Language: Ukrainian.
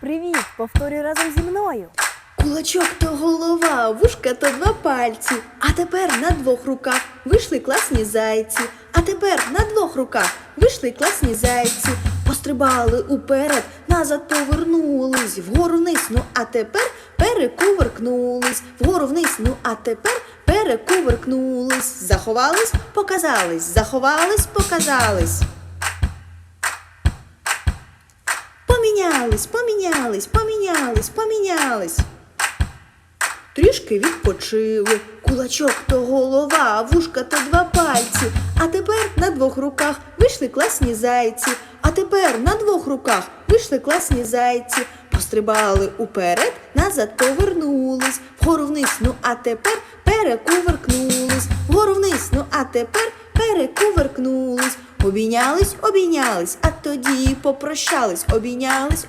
Привіт! Повторюй разом зі мною. Кулачок то голова, вушка то два пальці. А тепер на двох руках вийшли класні зайці. А тепер на двох руках вийшли класні зайці. Пострибали уперед, назад повернулись, вгору вниз, ну а тепер перекувыркнулись, вгору вниз, ну а тепер перекувыркнулись. Заховались, показались, заховались, показались. Помінялись, помінялись, помінялись, помінялись. Трішки відпочили. Кулачок то голова, вушка то два пальці. А тепер на двох руках вийшли класні зайці. А тепер на двох руках вийшли класні зайці. Пострибали уперед, назад повернулись. Вгору вниз, ну а тепер перекувыркнулись. Вгору вниз, ну а тепер перекувыркнулись. Обійнялись, обійнялись, а тоді попрощались, обійнялись,